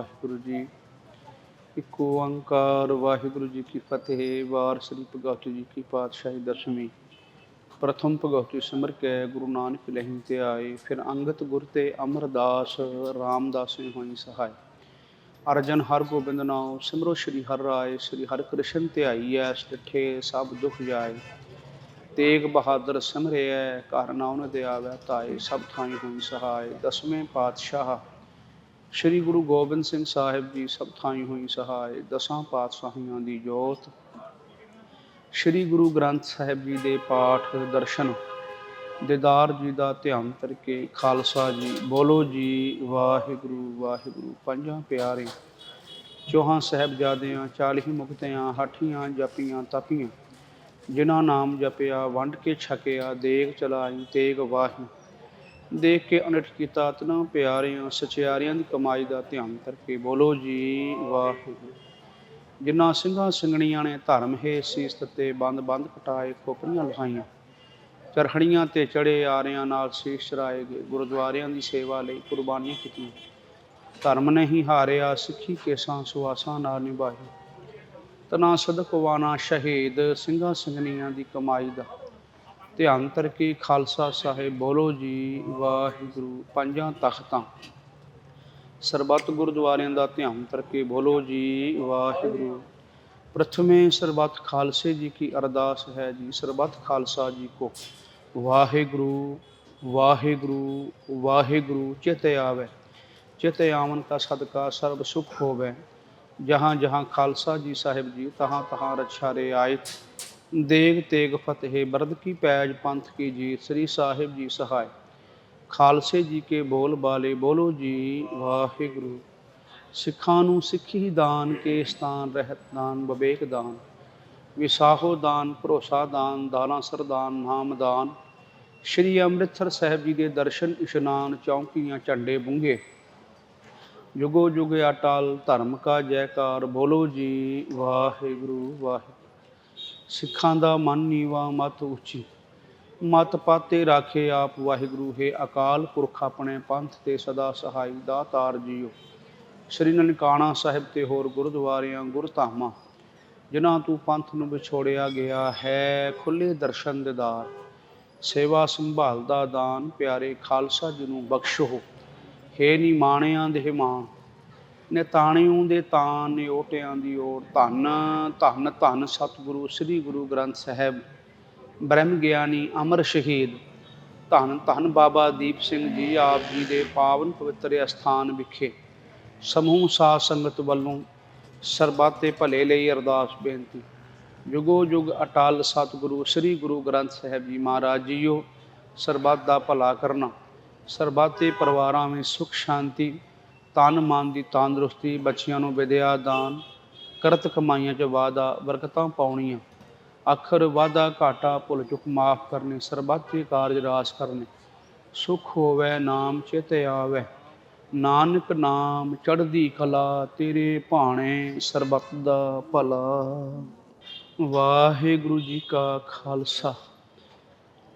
ਵਾਹਿਗੁਰੂ ਜੀ। ਇੱਕ ਓੰਕਾਰ ਵਾਹਿਗੁਰੂ ਜੀ ਕੀ ਫਤਿਹ, ਵਾਰ ਸ੍ਰੀ ਭਗਵਤੀ ਜੀ ਕੀ ਪਾਤਸ਼ਾਹੀ ਦਸਵੀਂ। ਪ੍ਰਥਮ ਭਗਵਤੀ ਸਿਮਰ ਕੇ ਗੁਰੂ ਨਾਨਕ ਲਹਿੰ ਤੇ ਆਏ, ਫਿਰ ਅੰਗਤ ਗੁਰ ਤੇ ਅਮਰਦਾਸ ਰਾਮਦਾਸ ਹੋਈ ਸਹਾਇ ਅਰਜਨ ਹਰ ਗੋਬਿੰਦ ਨਾਮ ਸਿਮਰੋ ਸ੍ਰੀ ਹਰਿ ਰਾਏ, ਸ੍ਰੀ ਹਰਿ ਕ੍ਰਿਸ਼ਨ ਧਿਆਈ ਐ ਸਿੱਠੇ ਸਭ ਦੁਖ ਜਾਏ। ਤੇਗ ਬਹਾਦਰ ਸਿਮਰਿਐ, ਘਰ ਨਾਉਨ ਦੇ ਆਵੈ ਤਾਏ, ਸਭ ਥਾਈ ਹੋਈ ਸਹਾਇ ਦਸਵੇਂ ਪਾਤਸ਼ਾਹ ਸ੍ਰੀ ਗੁਰੂ ਗੋਬਿੰਦ ਸਿੰਘ ਸਾਹਿਬ ਜੀ ਸਭ ਥਾਈ ਹੋਈ ਸਹਾਇ ਦਸਾਂ ਪਾਤਸ਼ਾਹੀਆਂ ਦੀ ਜੋਤ। ਸ੍ਰੀ ਗੁਰੂ ਗ੍ਰੰਥ ਸਾਹਿਬ ਜੀ ਦੇ ਪਾਠ, ਦਰਸ਼ਨ, ਦੀਦਾਰ ਜੀ ਦਾ ਧਿਆਨ ਕਰਕੇ ਖਾਲਸਾ ਜੀ ਬੋਲੋ ਜੀ, ਵਾਹਿਗੁਰੂ ਵਾਹਿਗੁਰੂ। ਪੰਜਾਂ ਪਿਆਰੇ ਚੌਹਾਂ ਸਾਹਿਬਜ਼ਾਦਿਆਂ ਚਾਲੀ ਮੁਕਤਿਆਂ, ਹਾਠੀਆਂ, ਜਪੀਆਂ, ਤਪੀਆਂ, ਜਿਨ੍ਹਾਂ ਨਾਮ ਜਪਿਆ, ਵੰਡ ਕੇ ਛਕਿਆ, ਦੇਗ ਚਲਾਈ, ਤੇਗ ਵਾਹੀ। ਦੇਖ ਕੇ ਅਨਟ ਕੀਤਾ ਤਨਾ ਪਿਆਰਿਆਂ, ਸਚਿਆਰਿਆਂ ਦੀ ਕਮਾਈ ਦਾ ਧਿਆਨ ਕਰਕੇ ਬੋਲੋ ਜੀ, ਵਾਹਿਗੁਰੂ। ਜਿਨ੍ਹਾਂ ਸਿੰਘਾਂ ਸਿੰਘਣੀਆਂ ਨੇ ਧਰਮ ਹੈ, ਸੀਸ ਤੇ ਬੰਦ ਬੰਦ ਕਟਾਏ ਖੋਪਰੀਆਂ ਲਹਾਈਆਂ। ਚਰਖੜੀਆਂ ਤੇ ਚੜੇ ਆਰਿਆਂ ਨਾਲ ਸੀਸ ਚਰਾਏ ਗਏ, ਗੁਰਦੁਆਰਿਆਂ ਦੀ ਸੇਵਾ ਲਈ ਕੁਰਬਾਨੀਆਂ ਕੀਤੀਆਂ। ਧਰਮ ਨਹੀਂ ਹਾਰਿਆ, ਸਿੱਖੀ ਕੇਸਾਂ ਸੁਆਸਾਂ ਨਾਲ ਨਿਭਾਈ ਤਨਾ ਸਦਕਵਾਨਾ ਸ਼ਹੀਦ, ਸਿੰਘਾਂ ਸਿੰਘਣੀਆਂ ਦੀ ਕਮਾਈ ਦਾ ਧਿਆਨ ਕਰਕੇ ਖਾਲਸਾ ਸਾਹਿਬ, ਬੋਲੋ ਜੀ, ਵਾਹਿਗੁਰੂ, ਪੰਜਾਂ ਤਖਤਾਂ। ਸਰਬੱਤ ਗੁਰਦੁਆਰਿਆਂ ਦਾ ਧਿਆਨ ਕਰਕੇ ਬੋਲੋ ਜੀ, ਵਾਹਿਗੁਰੂ। ਪ੍ਰਥਮੇ ਸਰਬੱਤ ਖਾਲਸੇ ਜੀ ਕੀ ਅਰਦਾਸ ਹੈ ਜੀ, ਸਰਬੱਤ ਖਾਲਸਾ ਜੀ ਕੋ। ਵਾਹਿਗੁਰੂ ਵਾਹਿਗੁਰੂ ਵਾਹਿਗੁਰੂ, ਚਿਤ ਆਵੇ। ਚਿਤ ਆਵਨ ਕਾ ਸਦਕਾ ਸਰਬ ਸੁਖ ਹੋਵੇ। ਜਹਾਂ ਜਹਾਂ ਖਾਲਸਾ ਜੀ ਸਾਹਿਬ ਜੀ, ਤਹਾਂ ਤਹਾਂ ਰਛਾ ਰੇ ਆਇਤ ਦੇਗ ਤੇਗ ਫਤਿਹ, ਬਰਦ ਕੀ ਪੈਜ ਪੰਥ ਕੀ ਜੀ, ਸ੍ਰੀ ਸਾਹਿਬ ਜੀ ਸਹਾਇ। ਖਾਲਸੇ ਜੀ ਕੇ ਬੋਲ ਬਾਲੇ, ਬੋਲੋ ਜੀ ਵਾਹਿਗੁਰੂ। ਸਿੱਖਾਂ ਨੂੰ ਸਿੱਖੀ ਦਾਨ, ਕੇ ਸਥਾਨ ਰਹਿਤ ਦਾਨ ਵਿਵੇਕ ਦਾਨ। ਵਿਸਾਹੋ ਦਾਨ, ਭਰੋਸਾ ਦਾਨ ਦਾਨਾ ਸਰਦਾਨ ਨਾਮ ਦਾਨ। ਸ਼੍ਰੀ ਅੰਮ੍ਰਿਤਸਰ ਸਾਹਿਬ ਜੀ ਦੇ ਦਰਸ਼ਨ, ਇਸ਼ਨਾਨ, ਚੌਂਕੀਆਂ, ਝੰਡੇ ਬੁੰਗੇ। ਜੁਗੋ ਜੁਗ ਅਟਲ ਧਰਮ ਕਾ ਜੈਕਾਰ, ਬੋਲੋ ਜੀ ਵਾਹਿਗੁਰੂ ਵਾਹਿਗੁਰੂ। ਸਿੱਖਾਂ ਦਾ ਮਨ ਨੀਵਾ, ਮਤ ਉੱਚੀ। ਮਤ ਪਾਤੇ ਰਾਖੇ ਆਪ ਵਾਹਿਗੁਰੂ, ਹੈ ਅਕਾਲ ਪੁਰਖ ਆਪਣੇ ਪੰਥ ਤੇ ਸਦਾ ਸਹਾਈ ਦਾ ਤਾਰ ਜੀਓ। ਸ੍ਰੀ ਨਨਕਾਣਾ ਸਾਹਿਬ ਤੇ ਹੋਰ ਗੁਰਦੁਆਰਿਆਂ ਗੁਰਧਾਮਾਂ ਜਿਨ੍ਹਾਂ ਤੂੰ ਪੰਥ ਨੂੰ ਵਿਛੋੜਿਆ ਗਿਆ ਹੈ ਖੁੱਲੇ ਦਰਸ਼ਨ ਦਿਦਾਰ ਸੇਵਾ ਸੰਭਾਲ ਦਾ ਦਾਨ ਪਿਆਰੇ ਖਾਲਸਾ ਜੀ ਨੂੰ ਬਖਸ਼ੋ। ਹੇ ਨੀ ਮਾਣਿਆਂ ਦੇ ਮਾਣ ਨੇ ਦੇ ਤਾਂ ਨਿਓਟਿਆਂ ਦੀ ਓਟ ਧੰਨ ਧੰਨ ਧੰਨ ਸਤਿਗੁਰੂ, ਸ੍ਰੀ ਗੁਰੂ ਗ੍ਰੰਥ ਸਾਹਿਬ ਬ੍ਰਹਮ ਗਿਆਨੀ ਅਮਰ ਸ਼ਹੀਦ। ਧੰਨ ਧੰਨ ਬਾਬਾ ਦੀਪ ਸਿੰਘ ਜੀ ਆਪ ਜੀ ਦੇ ਪਾਵਨ ਪਵਿੱਤਰ ਅਸਥਾਨ ਵਿਖੇ ਸਮੂਹ ਸਾਧ ਸੰਗਤ ਵੱਲੋਂ ਸਰਬੱਤ ਦੇ ਭਲੇ ਲਈ ਅਰਦਾਸ ਬੇਨਤੀ। ਜੁਗੋ ਜੁਗ ਅਟਲ ਸਤਿਗੁਰੂ, ਸ੍ਰੀ ਗੁਰੂ ਗ੍ਰੰਥ ਸਾਹਿਬ ਜੀ ਮਹਾਰਾਜ ਜੀਓ, ਸਰਬੱਤ ਦਾ ਭਲਾ ਕਰਨਾ, ਸਰਬੱਤ ਦੇ ਪਰਿਵਾਰਾਂ ਵਿੱਚ ਸੁਖ, ਸ਼ਾਂਤੀ ਤਨ ਮਨ ਦੀ ਤੰਦਰੁਸਤੀ, ਬੱਚਿਆਂ ਨੂੰ ਵਿਦਿਆ ਦਾਨ, ਕਰਤ ਕਮਾਈਆਂ 'ਚ ਵਾਦਾ ਬਰਕਤਾਂ ਪਾਉਣੀਆਂ। ਅੱਖਰ ਵਾਦਾ ਘਾਟਾ ਭੁੱਲ ਚੁੱਕ ਮਾਫ ਕਰਨੇ, ਸਰਬੱਤੇ ਕਾਰਜ ਰਾਸ ਕਰਨੇ। ਸੁਖ ਹੋਵੇ ਨਾਮ ਚਿਤ ਆਵੇ, ਨਾਨਕ ਨਾਮ ਚੜ੍ਹਦੀ ਕਲਾ ਤੇਰੇ ਭਾਣੇ, ਸਰਬੱਤ ਦਾ ਭਲਾ। ਵਾਹਿਗੁਰੂ ਜੀ ਕਾ ਖਾਲਸਾ।